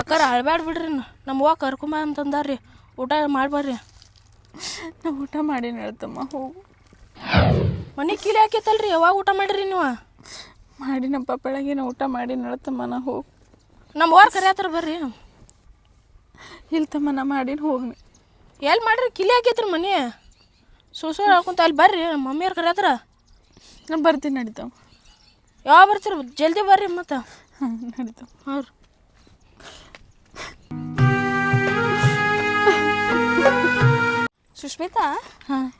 ಅಕ್ಕಾರ ಅಳ್ಬ್ಯಾಡ ಬಿಡ್ರಿ ನಮ್ಮ ಅವ್ವ ಕರ್ಕೊಂಬ ಅಂತಂದಾರ್ರಿ. ಊಟ ಮಾಡ್ಬಾರ್ರಿ ನಾ ಊಟ ಮಾಡಿ ಹೇಳ್ತಮ್ಮ ಹೋಗು. ಮನೆ ಕೀಲಿ ಹಾಕೈತಲ್ರಿ ಯಾವಾಗ ಊಟ ಮಾಡಿರಿ ನೀವು? ಮಾಡಿನಪ್ಪ ಬೆಳಗಿನ ಊಟ ಮಾಡಿ ನಡತಮ್ಮ ನಾ ಹೋಗಿ ನಮ್ಮ ಕರೆ ಹತ್ರ ಬರ್ರಿ. ಇಲ್ತಮ್ಮ ನಾ ಮಾಡಿನ ಹೋಗ್ನಿ ಎಲ್ಲಿ ಮಾಡ್ರಿ? ಕಿಲಿ ಹಾಕೈತ್ರಿ ಮನೆ? ಸೋಸೋ ಹಾಕೊಂತ ಅಲ್ಲಿ ಬರ್ರಿ ನಮ್ಮ ಮಮ್ಮಿಯವ್ರು ಹತ್ರ ನಾ ಬರ್ತೀನಿ ನಡೀತಾವ. ಯಾವಾಗ ಬರ್ತೀರಿ? ಜಲ್ದಿ ಬರ್ರಿ ಮತ್ತೆ. ಹಾಂ ನಡೀತಾವ. ಹಾಂ ರೀ ಸುಷ್ಮಿತಾ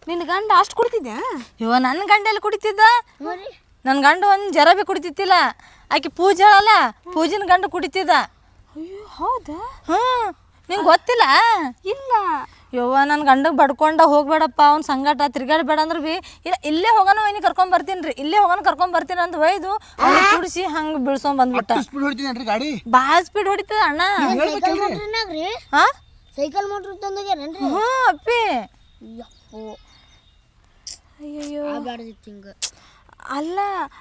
ನಿನ್ನ ಗಂಡ ಅಷ್ಟು ಕುಡಿತಿದ್ಯಾ? ಇವ ನನ್ನ ಗಂಡ ಎಲ್ಲಿ ಕುಡಿತಿದ್ದ ನನ್ನ ಗಂಡ ಒಂದು ಜರ ಬಿ ಕುಡಿತಿತ್ತಿಲ್ಲ. ಆಕೆ ಪೂಜೆ ಅಲ್ಲ ಪೂಜಿನ ಗಂಡ ಕುಡಿತಿದ್ದ. ಅಯ್ಯೋ ಹೌದಾ? ಹ್ಞೂ ನಿಂಗೆ ಗೊತ್ತಿಲ್ಲ? ಇಲ್ಲ. ಯವ್ವ ನನ್ನ ಗಂಡಗೆ ಬಡ್ಕೊಂಡ ಹೋಗ್ಬೇಡಪ್ಪ ಅವ್ನ ಸಂಗಟ ತಿರ್ಗಾಡಬೇಡ ಅಂದ್ರೆ ಬಿ ಇಲ್ಲ ಇಲ್ಲೇ ಹೋಗೋಣ ವೈನಿ ಕರ್ಕೊಂಡ್ ಬರ್ತೀನಿ ರೀ ಇಲ್ಲೇ ಹೋಗೋಣ ಕರ್ಕೊಂಡ್ ಬರ್ತೀನಿ ಅಂತ ಒಯ್ದು ಅವ್ನ ಕುಡಿಸಿ ಹಂಗೆ ಬೀಳ್ಸೊಂಡ್ ಬಂದ್ಬಿಟ್ಟ. ಸ್ಪೀಡ್ ಹೊಡಿತೀನಿ ಗಾಡಿ? ಭಾಳ ಸ್ಪೀಡ್ ಹೊಡಿತದ ಅಣ್ಣ. ಹಾ? ಸೈಕಲ್ ಮೋಟ್ರ್ ತಂದೋಗ್ಯಾರೇನ್ರಿ? ಹ್ಞೂ ಅಪ್ಪಿ. ಬ್ಯಾಡ್ದಿತ್ತು ಹಿಂಗ. ಅಲ್ಲ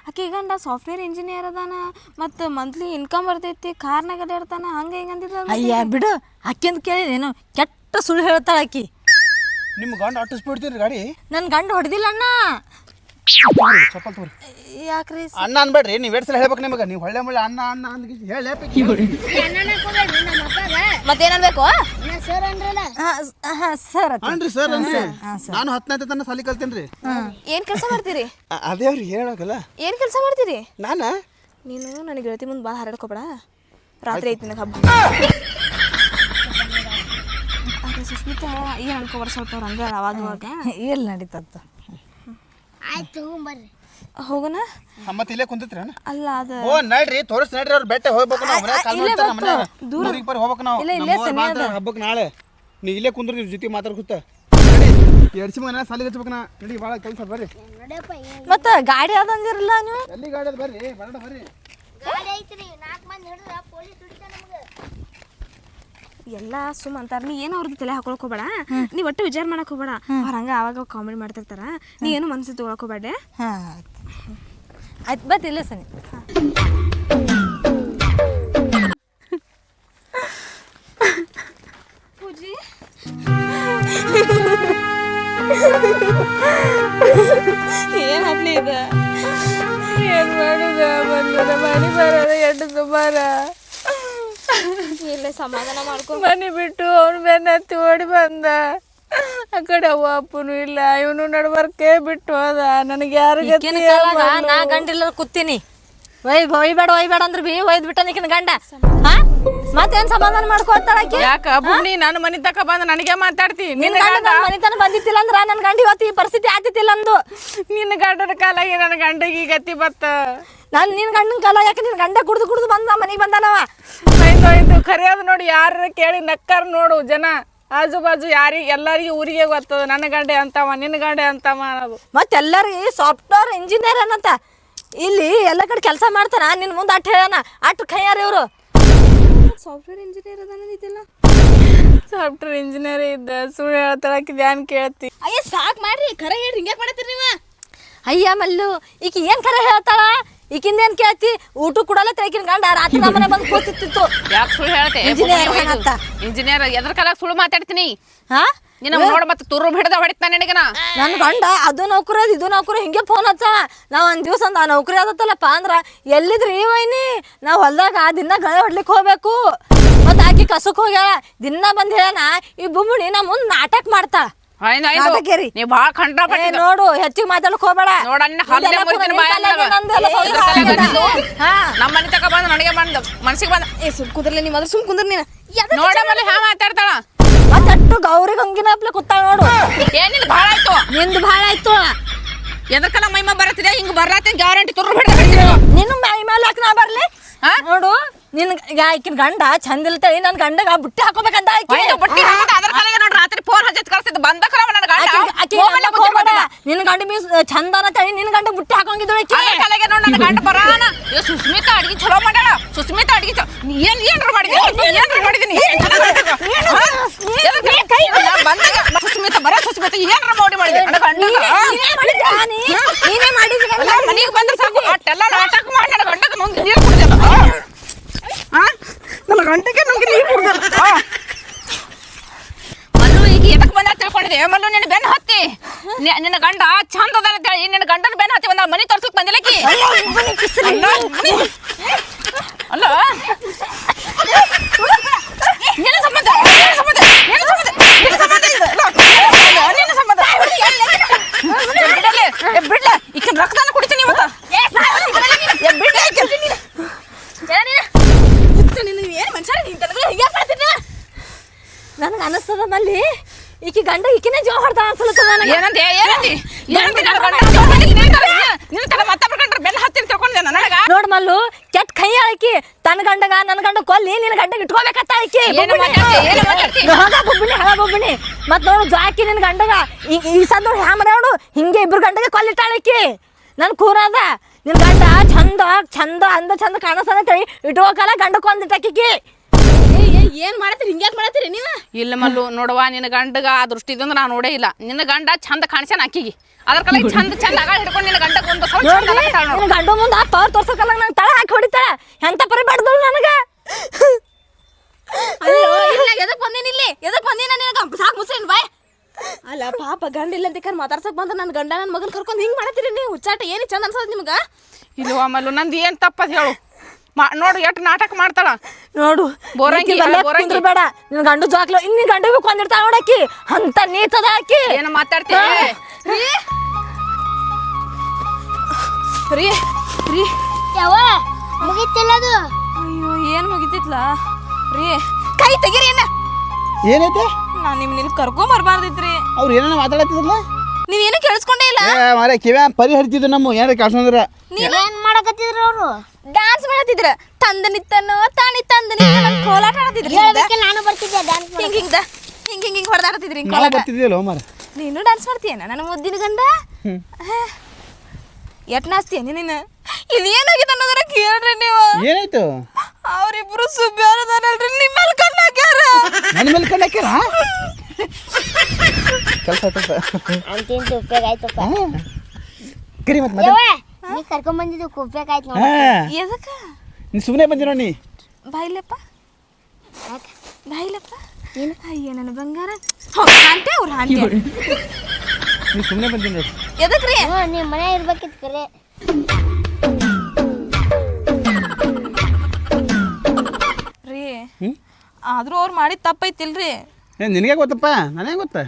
ಆಕೆ ಗಂಡ ಸಾಫ್ಟ್ವೇರ್ ಇಂಜಿನಿಯರ್ ಅದಾನ ಮತ್ತು ಮಂತ್ಲಿ ಇನ್ಕಮ್ ಬರ್ತೈತಿ ಕಾರ್ನಾಗ ಇರ್ತಾನೆ ಹಂಗೆ ಹಿಂಗೆ ಅಂದಿದ್ದ ಅಯ್ಯ ಬಿಡು. ಆಕೆಂದು ಕೇಳಿದೇನು ಕೆಟ್ಟ ಸುಳ್ಳು ಹೇಳ್ತಾಳೆ ಆಕಿ. ನಿಮ್ಮ ಗಂಡ ಅಟ್ಟಿಸ್ಬಿಡ್ತೀರಿ ಗಾಡಿ? ನನ್ನ ಗಂಡ ಹೊಡೆದಿಲ್ಲ ಅಣ್ಣ. ಚಪ್ಪಲ್ ಯಾಕ್ರಿ? ಅಣ್ಣ ಅನ್ಬೇಡ್ರಿ ನೀವು ಎರಡು ಸಲ ಹೇಳ್ಬೇಕು ನಿಮಗೆ. ನೀವು ಹೊಳ್ಳೆ ಮುಳ್ಳೆ ಅಣ್ಣ ಅಣ್ಣ ಅಂದ್ ಹೇಳಿ ನಮ್ಮ ಮತ್ತೇನನ್ಬೇಕು? ಸರ್ ಅಂದ್ರಲ್ಲ. ಹಾಂ ಸರ್ ಅನ್ರಿ ಸರ್ ಅನ್ರಿ ನಾನು ಹತ್ತನೇ ತನ ಸಾಲಿ ಕಲ್ತೇನ್ರಿ ರೀ. ಏನು ಕೆಲಸ ಮಾಡ್ತೀರಿ? ಅದೇ ಅವ್ರಿಗೆ ಹೇಳೋಕಲ್ಲ. ಏನು ಕೆಲಸ ಮಾಡ್ತೀರಿ? ನಾನು? ನೀನು ನನಗೆ ಗೆಳತಿ ಮುಂದೆ ಭಾಳ ಹರಡ್ಕೊಬೇಡ. ರಾತ್ರಿ ಐತಿ ನನಗೆ ಹಬ್ಬ. ಸುಸ್ಮಿತಾ ಏನು ಅನ್ಕೋಬಾರ ಸ್ವಲ್ಪ ಅವ್ರು ಹಂಗೆ ಅವಾಗ ಇಲ್ಲ ಎಲ್ಲಿ ನಡೀತತ್ತ ಆಯ್ತು ತಗೊಂಬರ್ರಿ ಹೋಗೋಣ ಮತ್ತೆ ಇಲ್ಲೇ ಕುಂತಿತ್ರಿ ಅಣ್ಣ ಅಲ್ಲ ಅದು ಓ ನಡ್ರಿ ತೋರಿಸ್ ನಡ್ರಿ ಅವ್ರ ಬೆಟ್ಟ ಹೋಗ್ಬೇಕು ನಾವು ಮನ್ಯಾಗ ಕಾಲ್ ಮಾಡ್ತಾರ ಮನ್ಯಾಗ ಊರಿಗೆ ಬರ್ ಹೋಗ್ಬೇಕು ನಾವು. ಹಬ್ಬಕ್ಕೆ ನಾಳೆ. ನೀ ಇಲ್ಲೇ ಕುಂದ್ರಿ ನೀವು ಜೊತೆ ಮಾತಾಡ್ಕೊತ ಎಡ್ಸಿ ಮನೆ ಸಾಲಿಗೆ ಹಚ್ಬೇಕು ನಾ. ನಡಿ ಭಾಳ ಕೆಲಸ ಬರ್ರಿ. ಮತ್ತ ಗಾಡಿ ಗಾಡಿ ಅಂದಿರಲ್ಲ ನೀವು? ಎಲ್ಲಿ ಗಾಡಿ ಅದ ಬರ್ರಿ? ಬರಡ ಬರ್ರಿ. ಗಾಡಿ ಐತ್ರಿ ನಾಲ್ಕು ಮಂದಿ ಹಿಡಿದ್ರ ಪೊಲೀಸ್ ಹಿಡಿತ ನಮ್ಗೆ. ಎಲ್ಲ ಸುಮ್ ಅಂತಾರ ನೀ ಏನು ಅವ್ರದ್ದು ತಲೆ ಹಾಕೊಳಕ್ ಹೋಗ್ಬೇಡ. ನೀ ಒಟ್ಟು ವಿಚಾರ ಮಾಡಕ್ ಹೋಗ್ಬೇಡ. ಅವ್ರ ಹಂಗ ಅವಾಗ ಕಾಮಿಡಿ ಮಾಡ್ತಿರ್ತಾರ. ನೀ ಏನು ಮನ್ಸಿಗೆ ತಗೊಳಕ್ ಹೋಗ್ಬೇಡ ಹಾಂ ಆಯ್ತು ಬತ್ ಇಲ್ಲ ಸನಿ. ಪೂಜಿ? ಏನ್ ಹತ್ಲಿ ಇದ? ಏನು ಮಾಡಿದ? ಬಂದ ಮನೆ ಬರೋದ ಎಡ್ಡು ಸುಮಾರ. ಇಲ್ಲ ಸಮಾಧಾನ ಮಾಡ್ಕೊಂಡು ಮನೆ ಬಿಟ್ಟು ಅವ್ನ ಬೆನ್ನ ಹತ್ತಿ ಓಡಿ ಬಂದ. ಆ ಕಡೆ ಅವ್ವ ಅಪ್ಪನು ಇಲ್ಲ ಇವನು ನಡ್ಬರ್ಕೆ ಬಿಟ್ಟು ಹೋದ. ನನಗೆ ಯಾರು ಈಕಿನ ಕಾಲಾಗ ನಾ ಗಂಡಿಲ್ಲ ಕೂತೀನಿ. ಒಯ್ ಒಯ್ಬೇಡ ಒಯ್ಬೇಡ ಅಂದ್ರೆ ಬಿ ಒಯ್ದ್ ಬಿಟ್ಟ ನಿಕಿನ ಗಂಡ. ಹಾ? ಮತ್ತೇನ್ ಸಮಾಧಾನ ಮಾಡ್ಕೊತಾಳ ಆಕಿ? ಯಾಕ ಬುಣ್ಣಿ ನಾನು ಮನೆ ತಕ ಬಂದ ನನಗೆ ಮಾತಾಡ್ತಿ. ನಿನ್ನ ಗಂಡ ನನ್ನ ಮನಿತನ ಬಂದಿತ್ತಿಲ್ಲ ಅಂದ್ರ ನನ್ನ ಗಂಡ ಇವತ್ತು ಈ ಪರಿಸ್ಥಿತಿ ಆಗ್ತಿತ್ತಿಲ್ಲ ಅಂದು. ನಿನ್ನ ಗಂಡನ ಕಾಲಾಗಿ ನನ್ನ ಗಂಡಗೆ ಈ ಗತಿ ಬತ್ತ. ನಾನು ನಿನ್ ಗಂಡನ ಕಾಲ ಯಾಕೆ ನಿನ್ ಗಂಡ ಕುಡ್ದು ಕುಡ್ದು ಬಂದ ಮನೆಗೆ ಬಂದಾನವ? ಆಯ್ತು ಒಯ್ದು ಕರೆಯೋದು ನೋಡಿ ಯಾರ ಕೇಳಿ ನಕ್ಕಾರ ನೋಡು ಜನ. ಆಜು ಬಾಜು ಯಾರಿಗೆ ಎಲ್ಲರಿಗೂ ಊರಿಗೆ ಗೊತ್ತದ ನನ್ನ ಗಂಡೆ ಅಂತವ ನಿನ್ನ ಗಂಡೆ ಅಂತವ ಅನ್ನೋದು. ಮತ್ತೆಲ್ಲರಿಗೆ ಸಾಫ್ಟ್ವೇರ್ ಇಂಜಿನಿಯರ್ ಅನ್ನಂತ ಇಲ್ಲಿ ಎಲ್ಲ ಕಡೆ ಕೆಲಸ ಮಾಡ್ತಾರ ನಿನ್ನ ಮುಂದೆ ಅಟ್ ಹೇಳೋಣ ಅಟ್ ಕೈಯಾರ ಇವರು. ಸಾಫ್ಟ್ವೇರ್ ಇಂಜಿನಿಯರ್ ಅದಾನಿದ್ದಿಲ್ಲ ಸಾಫ್ಟ್ವೇರ್ ಇಂಜಿನಿಯರ್ ಇದ್ದ ಸುಳ್ಳು ಹೇಳ್ತಾಳಕ್ಕೆ ಧ್ಯಾನ್ ಕೇಳ್ತಿ. ಅಯ್ಯ ಸಾಕ್ ಮಾಡ್ರಿ ಖರೆ ಹೇಳ್ರಿ ಹಿಂಗೆ ಮಾಡತ್ತೀರಿ ನೀವು? ಅಯ್ಯ ಮಲ್ಲು ಈಕಿ ಏನ್ ಕರೆ ಹೇಳ್ತಾಳ? ಈಕಿಂದ ಏನ್ ಕೇಳ್ತಿ? ಊಟ ಕೊಡಲ್ಲ ತೇಕಿನ ಗಂಡ ರಾತ್ರಿ ನಮ್ಮನೆ ಬಂದು ಕೂತಿತ್ತು ಯಾಕೆ ಸುಳ್ಳು ಹೇಳ್ತೆ? ಇಂಜಿನಿಯರ್ ಎದ್ರ ಕಾಲ ಸುಳ್ಳು ಮಾತಾಡ್ತೀನಿ? ಹಾ? ನಿನ್ನ ನೋಡ ಮತ್ತೆ ತುರು ಹಿಡ್ದ ಹೊಡಿತಾನ ನಿನಗನ? ನನ್ನ ಗಂಡ ಅದು ನೌಕರಿ ಅದ ಇದು ನೌಕರಿ ಹಿಂಗೆ ಫೋನ್ ಹಚ್ಚ. ನಾವು ಒಂದು ದಿವಸ ಆ ನೌಕರಿ ಆದತ್ತಲ್ಲಪ್ಪ ಅಂದ್ರ ಎಲ್ಲಿದ್ರಿ ವೈನಿ? ನಾವು ಹೊಲ್ದಾಗ ದಿನ ಗಳೆ ಹೊಡ್ಲಿಕ್ಕೆ ಹೋಗ್ಬೇಕು. ಮತ್ತ ಆಕಿ ಕಸಕ್ ಹೋಗ್ಯಾಳ. ದಿನ ಬಂದ್ ಹೇಳಣ ಈ ಬುಮ್ಮುಣಿ ನಮ್ಮ ಮುಂದೆ ನಾಟಕ ಮಾಡ್ತಾ. ನೀ ಖಂಡ ಏ, ನೋಡು ಹೆಚ್ಚಿಗೆ ಮಾತಾಡಕ್ ಹೋಗ್ಬೇಡ. ನೋಡ ಅಣ್ಣ ಹಲ್ಲೆ ಇದೆಲ್ಲ ಮುರಿತೀನಿ ನಿನ್ ಬಾಯ ಕಾಲಾಗೆ ನಂದೆಲ್ಲ ಸ್ವಲ್ಪ ಇದ್ರ ಕಾಲಾಗೆ ಹಾಳಾಗ್ಯದ. ನಂದು. ಹಾ. ನಮ್ಮ ಮನೆ ತಕ ಬಂದು ನನಗೆ ಬಂದ ಮನ್ಸಿಗೆ ಬಂದ. ಏ ಸುಮ್ ಕುಂದ್ರಲಿ ನಿಮ್ಮ ಅದ್ರ ಸುಮ್ ಕುಂದ್ರ ನೀನು. ನೋಡ ಹಾ ಹ್ಯಾ ಮಾತಾಡ್ತಾಳ? ಮತ್ತಟ್ಟು ಗೌರಿ ಗಂಗಿನಪ್ಲೆ ಕೂತಾಳ ನೋಡು. ಏನಿಲ್ಲ ಭಾಳ ಆಯ್ತು. ನಿಂದು ಭಾಳ ಆಯ್ತು. ಎದಕ್ಕಲ್ಲ ಕಾಲ ಮೈಮ ಬರತ್ತಿದೆ ಹಿಂಗ್ ಬರ್ಲಾತ ಗ್ಯಾರಂಟಿ ತುರು ಹಿಡ್ದ ಹೊಡಿತೀನಿ ನಿನ್ನ ಮೈ ಮೇಲೆ ಹಾಕ್ ನಾ ಬರ್ಲಿ? ಹಾ? ನೋಡು. ನಿನ್ ಈಗ ಆಕಿನ ಗಂಡ ಚಂದ ಇಲ್ತಳಿ ನನ್ ಗಂಡಗ ಬುಟ್ಟಿ ಹಾಕೋಬೇಕಂತ ಆಕಿ. ಬಟ್ಟಿ ಹಾಕಿದ ಅದ್ರ ಕಾಲಾಗೆ ನೋಡಿ ರಾತ್ರಿ ಫೋನ್ ಹಚ್ಚಿ ಕಳ್ಸಿದ್ದು. ಬಂದ ಕಲವ ನನ್ನ ಗಂಡ? ಆಕಿ- ಮೊಬೈಲ್ ಗಂಡಕ್ ನಿನ್ ಗಂಡ ಮೀಸ್ ಚಂದನ ಅನ್ನತಾಳಿ ನಿನ್ ಗಂಡ ಬುಟ್ಟಿ ಹಾಕೋಂಗಿದ್ದಳು ಆಕಿ. ಅದ್ರ ಕಾಲಾಗೆ ನೋಡ್ ನನ್ನ ಗಂಡ ಬರಾನ. ಏ ಸುಸ್ಮಿತಾ ಅಡ್ಗಿ ಚಲೋ ಮಾಡ್ಯಾಳ. ಸುಸ್ಮಿತಾ ಅಡ್ಗಿ ಚಲೋ ಏನ್ ಏನ್ರ ಮಾಡಿದಿ? ಏನ್ರ ಮಾಡಿದೀನಿ ಬಂದಾಗ ಸುಸ್ಮಿತ ಬರ ಸುಸ್ಮಿತ ಏನ್ರ ಮಾಡಿ ಮಾಡಿದಿ? ನನ್ನ ಗಂಡಗ? ನೀನೇ ಮಾಡಿದ ಮನೆಗೆ ಬಂದ್ರೆ ಸಾಕು. ಅಟ್ಟೆಲ್ಲ ನಾಟಕ ಮಾಡಿ ನನ್ನ ಗಂಡಗ ನುಂಗಿ ನೀರು ನನ್ನ ಗಂಟೆಗೆ ನಂಗೆ ನೀರು ಕುಡ್ದಲ್ಲ ಮಲ್ಲು ಈಗ ಎದಕ್ ಬಂದ ತಿಳ್ಕೊಂಡಿದೆ? ಮಲ್ಲು ನಿನ್ನ ಬೆನ್ನ ಹತ್ತಿ. ನಿನ್ನ ಗಂಡ ಚಂದ ಅದ ಅಂತ ಹೇಳಿ ನಿನ್ನ ಗಂಡನ ಬೆನ್ನ ಹತ್ತಿ ಒಂದ ಮನಿ ತೋರ್ಸಕ್ ಬಂದಿಲ್ಲಕಿ ಅಲ್ಲ ಅಲ್ಲ ನಿನ್ನ ಸಂಬಂಧ ನಿನ್ನ ಸಂಬಂಧ ನಿನ್ನ ಸಂಬಂಧ ನಿನ್ನ ಸಂಬಂಧ ಇದು. ಅಲ್ಲ, ನಿನ್ನ ಸಂಬಂಧ ಏ, ಬಿಡಲೆ ಏ, ಬಿಡ್ಲ ಈಕಿನ ರಕ್ತನ ಕುಡಿತೀನಿ ಇವತ್ತ ಏ, ಬಿಡ್ಲ ಈಕಿನ. ಏನು ಮನುಷ್ಯ ಹಿಂಗೆ ಮಾಡ್ತೀನಿ ಅನಿಸ್ತದ ಮಲ್ಲಿ ಈಕಿ ಗಂಡ ಈಕಿನೇ ಜೋ ಹೊಡ್ತಾಳ ಅನ್ಸಲತ್ತದ ನನಗೆ. ಏನಂತೆ ನನ್ನ ಗಂಡ ನಿನ್ನ ತರ ನಿನ್ನ ತರ ಮತ್ತೊಬ್ಬರ ಗಂಡ್ರ ಹತ್ತಿ ತಿಳ್ಕೊಂಡೆ ನನಗ? ನೋಡ್ ಮಲ್ಲು ಕೆಟ್ಟ ಕೈ ಆಕಿ ತನ್ನ ಗಂಡಗ ನನ್ನ ಗಂಡ ಕೊಲ್ಲಿ ನಿನ್ನ ಗಂಡಗೆ ಇಟ್ಕೋಬೇಕತ್ತ ಆಕಿ? ಹಾಗ ಬೊಬ್ಬಣಿ ಹಾಗ ಬೊಬ್ಬಣಿ ಮತ್ ನೋಡು ಜಾಕಿ ನಿನ್ನ ಗಂಡಗ ಈ ಸದ್ ನೋಡಿ ಹ್ಯಾ ನೋಡು ಹಿಂಗೆ ಇಬ್ರು ಗಂಡಗೆ ಕೊಲ್ಲಿಟ್ಟಾಳ ಆಕಿ ನನ್ ಕೂರ ಅದ. ನಿನ್ ಗಂಡ ಚಂದ ಚಂದ ಅಂದ ಚಂದ ಕಾಣಿಸದ ತಳಿ ಇಟ್ಕೋಕಲ್ಲ ಗಂಡ ಕೊಂದಿಟ್ಟಾಕಿ ಏನ್ ಮಾಡತ್ತೀರಿ? ಹಿಂಗ್ಯಾಕ್ ಮಾಡತ್ತೀರಿ ನೀವ? ಇಲ್ಲ ಮಲ್ಲು ನೋಡುವ ನಿನ್ನ ಗಂಡಗ ಆ ದೃಷ್ಟಿದಿಂದ ನಾನು ನೋಡೇ ಇಲ್ಲ. ನಿನ್ನ ಗಂಡ ಚಂದ ಕಾಣಿಸ್ಯಾನ ಅಕ್ಕಿಗೆ. ಅದ್ರ ಕಲೆ ಚಂದ ಚಂದ ಆಗ ಹಿಡ್ಕೊಂಡು ನಿನ್ನ ಗಂಡ ಒಂದು ಸ್ವಲ್ಪ ಚಂದ ನೋಡ್ರಿ ಆಗತ್ತಾಳ ನೋಡು. ನಿನ್ ಗಂಡ ಮುಂದ ಪವರ್ ತೋರ್ಸಕಲ್ಲ ನಂಗೆ ತಳ ಹಾಕಿ ಹೊಡಿತಾಳ? ಎಂತ ಪರಿ ಬಡ್ದಳು ನನಗ? ಅಯ್ಯೋ ಇಲ್ಲ ಎದಕ್ ಬಂದೇನಿ ಇಲ್ಲಿ? ಎದಕ್ ಬಂದೇನ ನಿನಗ? ಸಾಕು ಮುಸ್ರೇನ್ ಬಾಯ್ ಅಲ್ಲ ಪಾಪ ಗಂಡ ಇಲ್ಲ ಅಂತ ಮಾತಾಡ್ಸಕ್ ಬಂದ್ರೆ ನನ್ನ ಗಂಡ ನನ್ನ ಮಗನ್ ಕರ್ಕೊಂಡು ಹಿಂಗ್ ಮಾಡತ್ತೀರಿ ನೀವು? ಹುಚ್ಚಾಟ ಏನು ಚಂದ ಅನ್ಸದ್ ನಿಮ್ಗ? ಇಲ್ಲ ಮಲ್ಲು ನಂದು ಏನ್ ತಪ್ಪದ ಹೇಳು. ಮಾ ನೋಡು ಎಷ್ಟು ನಾಟಕ ಮಾಡ್ತಾಳ. ನೋಡು ಬೋರಂಗಿ, ಈಕಿ ಬೋರಂಗಿ. ಬೇಡ ನಿನ್ ಗಂಡು ಜಾಕ್ಲು ಇನ್ ನಿನ್ ಗಂಡ ಅಂದಿರ್ತಾಳ ನೋಡಕ್ಕಿ. ಅಂತ ನೀತದ ಆಕಿ. ಏನು ಮಾತಾಡ್ತೀಯ ರೀ. ರೀ ಯಾವ? ಮುಗಿತಿಲ್ಲ ಅದು. ಅಯ್ಯೋ ಏನ್ ಮುಗಿತಿತ್ಲ? ರೀ. ಕೈ ತೆಗೀರಿ ಏನ ಏನೈತೆ? ನಾನ್ ನಿಮ್ ಇಲ್ಲಿ ಕರ್ಕೊಂಡ್ ಬರ್ಬಾರ್ದಿತ್ರಿ. ಅವ್ರು ಏನೇನೋ ಮಾತಾಡತ್ತಿದ್ರಲ್ಲ? ನೀವೇನು ಕೇಳಿಸ್ಕೊಂಡೇ ಇಲ್ಲ? ಏ ಮಾರೇ ಕಿವ್ಯಾ ಪರಿಹರಿಸಿದ್ದು ನಮ್ಮ ಏನಾರ ಕಳ್ಸಂದ್ರ ಏನ್ ಮಾಡಕತ್ತಿದ್ರು ಅವರು? ಡಾನ್ಸ್ ಮಾಡತ್ತಿದ್ರ ತಂದ ನಿತ್ತನೋ ತಾನಿ ತಂದ ನಿತ್ತನೋ ಕೋಲಾಟ ಆಡತಿದ್ರಿ ಹೇಳ್ಬೇಕೆ ನಾನು ಬರ್ತಿದ್ದೆ ಡ್ಯಾನ್ಸ್ ಹಿಂಗ ಹಿಂಗ ಹಿಂಗ ಹಿಂಗ ಹಿಂಗ್ ಹೊಡೆದಾಡತಿದ್ರಿ ಹಿಂಗ್ ಕೋಲಾಟ. ಬರ್ತಿದ್ದಿಲ್ಲ ಮಾರ ನೀನು ಡ್ಯಾನ್ಸ್ ಮಾಡ್ತೀಯನ? ನನ್ನ ಮುದ್ದಿನ ಗಂಡ? ಎಟ್ ನಾಸ್ತಿ ನೀನು ಇಲ್ಲಿ ಏನಾಗಿದೆ ಅನ್ನೋದರ ಕೇಳ್ರಿ ನೀವು. ಏನಾಯ್ತು? ಅವರಿಬ್ರು ಸುಬ್ಯಾರದಾರಲ್ರಿ ನಿಮ್ಮ ಮೇಲೆ ಕಣ್ಣು ಹಾಕ್ಯಾರ. ನನ್ನ ಮೇಲೆ ಕಣ್ಣು ಹಾಕ್ಯಾರ? ಕೆಲಸ ಆಯ್ತಪ್ಪ. ಅಂತಿಂತ ಉಪಯೋಗ ಆಯ್ತಪ್ಪ. ಕರಿ ಮತ್ತೆ ಮತ್ತೆ ಯವ್ವ ನೀ ಕರ್ಕೊಂಡ್ ಬಂದಿದ್ದು ಆಯ್ತು ನೋಡಿ. ಎದಕ್ಕ? ನೀ ಸುಮ್ಮನೆ ಬಂದಿರೋ ನೀ. ಬಾಯ್ಲಪ್ಪ. ಬಾಯ್ಲಪ್ಪ. ಏನು? ಅಯ್ಯ ನನ್ನ ಬಂಗಾರ. ಆಂಟೆ ಅವ್ರ ಆಂಟೆ ನೀ ಸುಮ್ಮನೆ ಬಂದಿನ ನೋಡಿ ಎದಕ್ರಿ ಹ್ಞೂ ನಿಮ್ಮ ಮನೆ ಇರ್ಬೇಕಿತ್ತು ಕರೆ. ರೀ ಆದರೂ ಆದ್ರೂ ಅವ್ರು ಮಾಡಿದ ತಪ್ಪೈತಿಲ್ರಿ. ಏ ನಿನಗೆ ಗೊತ್ತಪ್ಪ? ನನಗೆ ಗೊತ್ತಾ?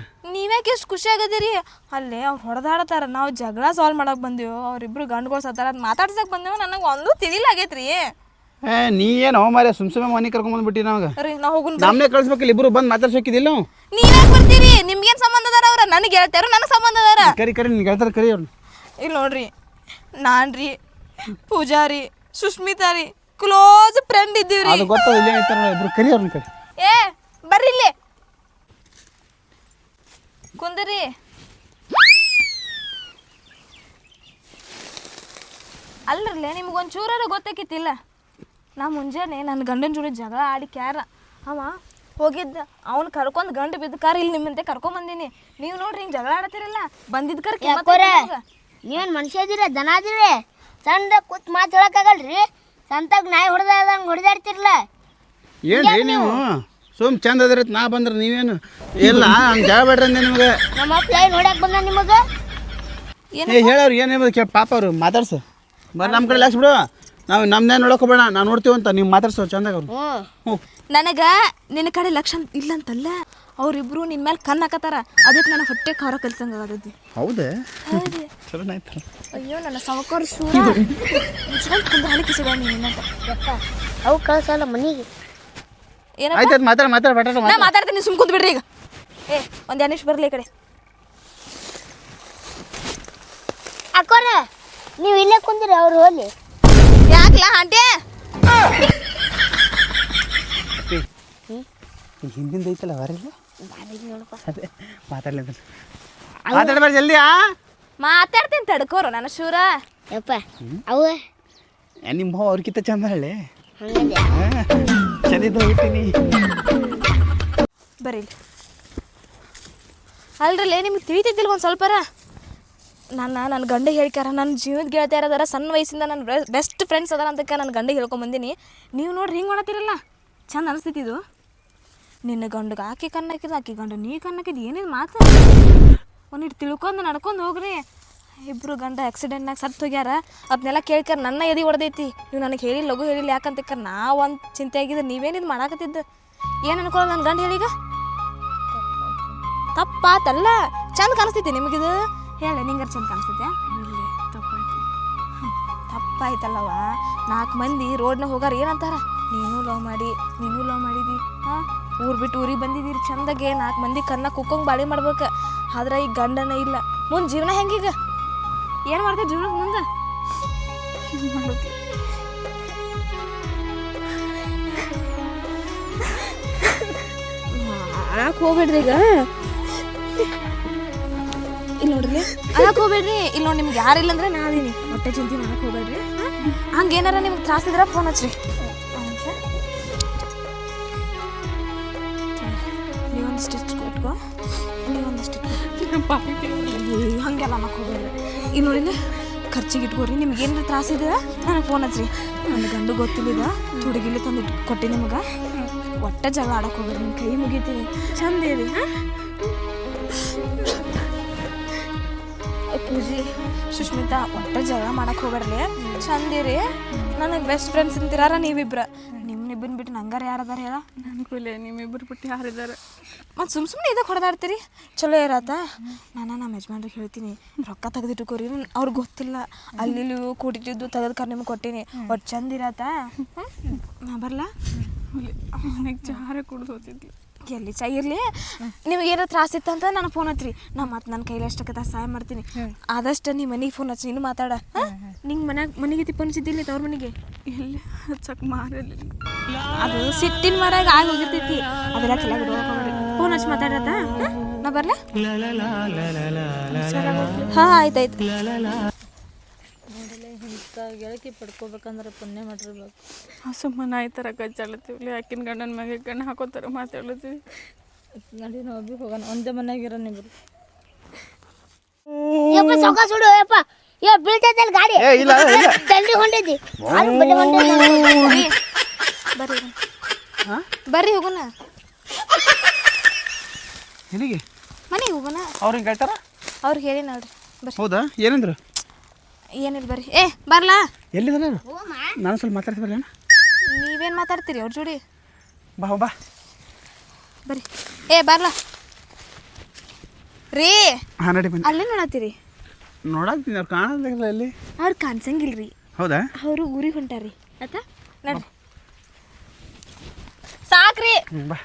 ನೀವ್ಯಾಕೆ ಎಷ್ಟು ಖುಷಿ ಆಗದಿರಿ? ಅಲ್ಲೇ ಅವ್ರು ಹೊಡೆದಾಡತಾರ ನಾವು ಜಗಳ ಸಾಲ್ವ್ ಮಾಡಕ್ ಬಂದೀವಿ ಅವ್ರಿಬ್ರು ಗಂಡುಗಳು ಸತ್ತಾರ ಅದು ಮಾತಾಡ್ಸಕ್ ಬಂದೇವು ನನಗೆ ಒಂದು ತಿಳಿಲಾಗೈತ್ರಿ ಏ ನೀ ಏನು ಮಾರೇ ಸುಮ್ ಸುಮ್ಮನೆ ಮನೆ ಕರ್ಕೊಂಬಂದ್ಬಿಟ್ಟಿ ನಮಗೆ ರೀ ನಾ ಹೋಗುನ್ ನಮ್ಮನೆ ಕಳಿಸ್ಬೇಕಿಲ್ಲ ಇಬ್ಬರು ಬಂದು ಮಾತಾಡ್ಸೋಕಿದಿಲ್ಲ ನಾವು ನೀವ್ಯಾಕೆ ಬರ್ತೀರಿ? ನಿಮ್ಗೇನ್ ಸಂಬಂಧ ಅದಾರ ಅವ್ರ? ನನಗೆ ಹೇಳ್ತಾರ ನನಗೆ ಸಂಬಂಧ ಅದಾರ. ಕರಿ ಕರಿ ನಿನ್ ಹೇಳ್ತಾರೆ ಕರಿ ಅವ್ರು ಇಲ್ಲಿ ನೋಡ್ರಿ ನಾನ್ ರೀ ಪೂಜಾರಿ ಸುಷ್ಮಿತಾ ರೀ ಕ್ಲೋಸ್ ಫ್ರೆಂಡ್ ಇದ್ದೀವ್ರಿ. ಅದು ಗೊತ್ತದ ಇಲ್ಲೇ ಇಬ್ರು ಕರಿ ಅವ್ರನ್ನ ಕರಿ. ಏ ಬರ್ರಿ ಇಲ್ಲಿ. ಕುಂದ್ರಿ. ಅಲ್ಲರ್ಲೆ ನಿಮ್ಗೊಂದು ಚೂರಾರ ಗೊತ್ತಾಕಿತ್ತಿಲ್ಲ. ನಾ ಮುಂಜಾನೆ ನನ್ನ ಗಂಡನ ಜೋಡಿ ಜಗಳ ಆಡಿ ಕ್ಯಾರ. ಅವ ಹೋಗಿದ್ದ ಅವ್ನು ಕರ್ಕೊಂಡು ಗಂಡು ಬಿದ್ದ ಕಾರ್ ಇಲ್ಲಿ ನಿಮ್ಮಂತೆ ಕರ್ಕೊಂಡ್ ಬಂದೀನಿ. ನೀವು ನೋಡ್ರಿ ಹಿಂಗೆ ಜಗಳ ಆಡತ್ತಿರಲ್ಲ ಬಂದಿದ್ದ ಕರ್ ಯಾಕೋರೆ ನೀವೇನು ಮನುಷ್ಯ ಇದೀರ ದನ ಅದೀರಿ ಸಣ್ಣ ಕೂತ್ ಮಾತು ಹೇಳಕ್ಕಾಗಲ್ರಿ ಸಂತಾಗ ನಾಯಿ ಹೊಡೆದಂಗೆ ಹೊಡೆದಾಡ್ತಿರ್ಲ. ಏನ್ರಿ ನೀವು? ಸುಮ್ ಚಂದ ಅದಿರತ್ ನಾ ಬಂದ್ರೆ ನೀವೇನು? ಇಲ್ಲ ಹಂಗೆ ಹೇಳ್ಬೇಡ್ರಿ ಅಂದೆ ನಿಮಗೆ. ನಮ್ಮ ಅಪ್ಪ ಏನ್ ಹೊಡ್ಯಾಕ ಬಂದ ನಿಮಗೆ? ಏ ಹೇಳೋರು ಏನು ಕೇಳಿ ಪಾಪ ಅವ್ರು ಮಾತಾಡ್ಸು. ಬರ್ರಿ ನಮ್ಮ ಕಡೆ ಲಕ್ಷ ಬಿಡು. ನಾವು ನಮ್ದೇ ನೋಡಕೋಬೇಡ ಹೋಗ್ಬೇಡ ನಾವು ನೋಡ್ತೀವಿ ಅಂತ ನೀವು ಮಾತಾಡ್ಸೋ ಚಂದಾಗ ಅವ್ರು. ಹ್ಞೂ ಹ್ಞೂ. ನನಗ ನಿನ್ನ ಕಡೆ ಲಕ್ಷ ಇಲ್ಲ ಅಂತಲ್ಲ ಅವ್ರಿಬ್ರು ನಿನ್ ಮೇಲೆ ಕಣ್ಣು ಹಾಕತಾರ ಅದಕ್ಕೆ ನನ್ನ ಹೊಟ್ಟೆ ಖಾರ ಕಲ್ಸಂಗ ಆಗದೈತಿ ಹೌದೇ? ಚಲೋ ಆಯ್ತು ಅಯ್ಯೋ ನನ್ನ ಸಮಕೋರ್ ಶೂರ. ಮುಚ್ಕೊಂಡು ಕುಂದ ಹಾಲಿ ಕಿಸಿದ ನೀನಂತ ಯಪ್ಪ ಅವು ಕಳ್ಸಲ್ಲ ಮನೆಗೆ. ಆಯ್ತು ಮಾತಾಡ ಮಾತಾಡ ಬಟಾಟ ನಾ ಮಾತಾಡ್ತೀನಿ ಸುಮ್ ಕುಂತ್ ಬಿಡ್ರಿ ಈಗ. ಏ ಒಂದ್ ನಿಮಿಷ ಬರ್ಲಿ ಈ ಕಡೆ. ಅಕ್ಕೋರ ನೀವು ಇಲ್ಲೇ ಕುಂದಿರಿ ಅವ್ರು ಹೋಲಿ ಯಾಕ್ಲಾ ಆಂಟಿ? ಹಿಂದಿಂದ ಐತಲ್ಲ ಬರಲ್ಲ ಅದೇ ಮಾತಾಡ್ಲಿ ಮಾತಾಡ್ಬಾರ್ದು ಜಲ್ದಿ ಆ? ಮಾತಾಡ್ತೀನಿ ತಡ್ಕೋರು ನನ್ನ ಶೂರ. ಯಪ್ಪ ಅವ ನಿಮ್ಮ ಅವ್ರಿಗಿಂತ ಚಂದ ಹಳ್ಳಿ. ಹಂಗಂದೆ ಚಂದಿದ್ದು ಹೋಗ್ತೀನಿ ಬರೀ. ಅಲ್ರಲ್ಲೇ ನಿಮ್ಗೆ ತಿಳಿತಿದ್ದಿಲ್ಲ ಒಂದು ಸ್ವಲ್ಪರ ನನ್ನ ನನ್ನ ಗಂಡ ಹೇಳ್ಕ್ಯಾರ ನನ್ನ ಜೀವನದ ಗೆಳತಿ ಅದಾರ ಸಣ್ಣ ವಯಸ್ಸಿಂದ ನನ್ನ ಬೆಸ್ಟ್ ಫ್ರೆಂಡ್ಸ್ ಅದಾರ ಅಂತಕ್ಕ ನನ್ನ ಗಂಡ ಹೇಳ್ಕೊಂಬಂದಿನಿ ನೀವು ನೋಡ್ರಿ ಹಿಂಗೆ ಮಾಡತ್ತಿರಲ್ಲ? ಚಂದ ಅನಿಸ್ತೈತಿ ನಿನ್ನ ಗಂಡಗೆ ಆಕೆ ಕಣ್ಣಾಕಿದ್ರೆ ಆಕೆ ಗಂಡ ನೀ ಕಣ್ಣಾಕಿದ್ದು ಏನೇನು ಮಾತು ಒಂದಿಟ್ಟು ತಿಳ್ಕೊಂಡು, ನಡ್ಕೊಂಡು ಹೋಗ್ರಿ. ಇಬ್ಬರು ಗಂಡ ಆಕ್ಸಿಡೆಂಟ್ನಾಗ ಸತ್ತು ಹೋಗ್ಯಾರ. ಅದನ್ನೆಲ್ಲ ಕೇಳ್ಕ್ಯಾರ ನನ್ನ ಎದಿ ಹೊಡೆದೈತಿ ನೀವು ನನಗೆ ಹೇಳಿ ಲಘು ಹೇಳಿಲ್ಲ ಯಾಕಂತ ನಾ ಒಂದು ಚಿಂತೆ ಆಗಿದ್ದು ನೀವೇನಿದು ಮಾಡಾಕತ್ತಿದ್ದು? ಏನು ಅನ್ಕೊಳ್ಳೋ ನನ್ನ ಗಂಡ ಹೇಳಿಗ? ತಪ್ಪಾತಲ್ಲ. ಚಂದ ಕಾಣಿಸ್ತೈತಿ ನಿಮಗಿದು? ಹೇಳಿ ನಿಂಗಾರ ಚಂದ ಕಾಣಿಸ್ತೈತೆ ತಪ್ಪಾಯ್ತು. ತಪ್ಪಾಯ್ತಲ್ಲವ ನಾಲ್ಕು ಮಂದಿ ರೋಡ್ನಾಗ ಹೋಗಾರ ಏನಂತಾರ? ನೀನು ಲವ್ ಮಾಡಿ ನೀನು ಲವ್ ಮಾಡಿದಿ. ಹಾಂ ಊರು ಬಿಟ್ಟು ಊರಿಗೆ ಬಂದಿದ್ದೀರಿ ಚಂದಗೆ. ನಾಲ್ಕು ಮಂದಿ ಕನ್ನ ಕುಕ್ಕಂಗೆ ಬಾಳೆ ಮಾಡ್ಬೇಕು. ಆದ್ರೆ ಈಗ ಗಂಡನ ಇಲ್ಲ. ಮುಂದೆ ಜೀವನ ಹೆಂಗೀಗ? ಏನು ಮಾಡ್ತೀವಿ ಜೀವನಕ್ಕೆ ಮುಂದೆ? ಹೋಗ್ಬೇಡ್ರಿ ಈಗ. ಇಲ್ಲಿ ನೋಡ್ರಿ. ಅದಕ್ಕೆ ಹೋಗ್ಬೇಡ್ರಿ. ಇಲ್ಲಿ ನೋಡಿ ನಿಮ್ಗೆ ಯಾರಿಲ್ಲ ಅಂದ್ರೆ ನಾ ಅದೀನಿ ಹೊಟ್ಟೆ ಚಿಂತೆ ಮಾಡಕ್ಕೆ ಹೋಗ್ಬೇಡ್ರಿ. ಹಂಗೇನಾರ ನಿಮ್ಗೆ ತ್ರಾಸ ಇದ್ರೆ ಫೋನ್ ಹಚ್ರಿ. ನೀವೊಂದು ಸ್ಟಿಚ್ ಕೊಟ್ಕೋ. ನೀವೊಂದು ಸ್ಟಿಚ್ ಹಂಗೆಲ್ಲ ಅನ್ನಕ್ಕೆ ಹೋಗ್ಬೇಡ್ರಿ. ಇಲ್ಲಿ ನೋಡಿ ಖರ್ಚಿಗೆ ಇಟ್ಕೋರಿ, ನಿಮ್ಗೆ ಏನಾರ ತ್ರಾಸಿದೆ ನನಗೆ ಫೋನ್ ಹಚ್ಚಿರಿ ನನ್ನ ಗಂಡು ಗೊತ್ತಿಲ್ಲ ಹುಡುಗಿಲಿ ತಂದು ಕೊಟ್ಟಿ ನಿಮಗೆ. ಒಟ್ಟ ಜಗಳ ಆಡಕ್ಕೆ ಹೋಗ್ರಿ ನಿಮ್ಮ ಕೈ ಮುಗಿತೀನಿ. ಚಂದ ಇರಿ ಪೂಜಿ, ಸುಷ್ಮಿತಾ, ಒಟ್ಟ ಜಗಳ ಮಾಡಕ್ ಚಂದ ಚಂದಿರಿ ನನಗೆ ಬೆಸ್ಟ್ ಫ್ರೆಂಡ್ಸ್ ಅಂತಿರಾರ ನೀವಿಬ್ರ. ನಿಮ್ಮನ್ನಿಬ್ಬನ್ ಯಾರು ಅದಾರ ಹೇಳ? ಅನುಕೂಲ ನಿಮ್ಮಿಬ್ಬರು ಬಿಟ್ಟು ಯಾರಿದ್ದಾರೆ? ಮತ್ತು ಸುಮ್ ಸುಮ್ಮನೆ ಇದಕ್ಕೆ ಹೊಡೆದಾಡ್ತೀರಿ? ಚಲೋ ಇರತ್ತ? ನಾನು ನಮ್ಮ ಯಜಮಾನ್ರಿಗೆ ಹೇಳ್ತೀನಿ ರೊಕ್ಕ ತೆಗೆದಿಟ್ಟುಕೋರಿ ಅವ್ರಿಗೆ ಗೊತ್ತಿಲ್ಲ. ಅಲ್ಲಿ ಕೂಡಿಟ್ಟಿದ್ದು ತೆಗೆದು ಕರ್ ನಿಮ್ಗೆ ಕೊಟ್ಟೀನಿ. ಒಟ್ಟು ಚಂದ ಇರತ್ತ? ನಾ ಬರಲಾ? ನನಗೆ ಜಾರ ಕುಡ್ದು ಹೋಗ್ತಿದ್ಲು ಎಲ್ಲಿ ಚಾ ಇರಲಿ. ನಿಮ್ಗೆ ಏನೋ ತ್ರಾಸ ಇತ್ತಂತ ನಾನು ಫೋನ್ ಹಚ್ರಿ. ನಾ ಮತ್ತೆ ನನ್ನ ಕೈಲಿ ಅಷ್ಟಕ್ಕೆ ಸಹಾಯ ಮಾಡ್ತೀನಿ. ಆದಷ್ಟು ನೀ ಮನೆಗೆ ಫೋನ್ ಹಚ್ಚಿ ನೀನು ಮಾತಾಡ. ನಿಂಗೆ ಮನ್ಯಾಗ ಮನೆಗೆ ತಿಪ್ಪ ಅನಿಸಿದ್ದಿಲ್ಲ ತವ್ರ ಮನೆಗೆ? ಇಲ್ಲಿ ಹಚ್ಚಕ್ಕೆ ಮಾರಲಿ ಅದು ಸಿಟ್ಟಿನ ಮರಾಗ ಆಗಿ ಹೋಗಿರ್ತೈತಿ. ಅದೆಲ್ಲ ಫೋನ್ ಹಚ್ಚಿ ಮಾತಾಡತ್ತ ನಾ ಬರ್ಲಾ? ಹಾಂ ಆಯ್ತಾಯ್ತು ಗೆಳತಿ ಪಡ್ಕೋಬೇಕಂದ್ರೆ ಪುಣ್ಯ ಮಾಡಿರ್ಬೇಕು. ಆ ಸುಮ್ಮನೆ ಈ ಥರ ಗಜ್ಜಾಳತ್ತೀವಿ ಆಕಿನ ಗಂಡನ ಮ್ಯಾಗೆ ಗಣ್ಣ ಹಾಕೋತಾರೆ ಮಾತಾಡ್ಲತ್ತೀವಿ ನಡಿ ನಾವು ಹೋಗೋಣ ಒಂದೇ ಮನೆಯಾಗಿರೋ ನಿಮ್ಮ ಯಪ್ಪ ಸೊಕ ಸುಡು ಯಪ್ಪ. ಏ ಬೀಳ್ತೈತಲ್ಲ ಗಾಡಿ? ಏ ಇಲ್ಲ ಇಲ್ಲ. ದಂಡಿ ಹೊಂಡಿದ್ದಿ. ಅದು ಬಡ್ಡಿ ಹೊಂಡಿದ್ದಿ ಬರ್ರಿ ಬರ್ರಿ ಹೋಗೋಣ. ಎಲ್ಲಿಗೆ? ಮನೆಗೆ ಹೋಗೋಣ. ಅವ್ರಿಗೆ ಹೇಳ್ತಾರ? ಅವ್ರಿಗೆ ಹೇಳಿ ನೋಡ್ರಿ. ಹೌದಾ? ಏನಂದ್ರು? ಏನಿಲ್ಲ ಬರ್ರಿ. ಏ ಬರ್ಲಾ? ಎಲ್ಲಿದಾರ ನಾನು? ಸ್ವಲ್ಪ ಮಾತಾಡ್ತಿದ್ರಲ್ಲ ನೀವೇನು ಮಾತಾಡ್ತೀರಿ? ಅವ್ರ ಜೋಡಿ. ಬಾ ಬಾ. ಬರ್ರಿ. ಏ ಬರ್ಲಾ? ರೀ ಹಾಂ ನಡಿ ಬನ್ನಿ. ಅಲ್ಲೇ ನೋಡತ್ತೀರಿ? ನೋಡಾಕ್ತೀನಿ ಅವ್ರು ಕಾಣೋದಿಲ್ಲ ಅಲ್ಲಿ ಅವ್ರು ಕಾಣಿಸಂಗಿಲ್ರಿ. ಹೌದಾ? ಅವರು ಊರಿಗೆ ಹೊಂಟಾರಿ. ಆಯ್ತಾ? ನೋಡ್ರಿ. ಸಾಕ್ರಿ. ಬಾ.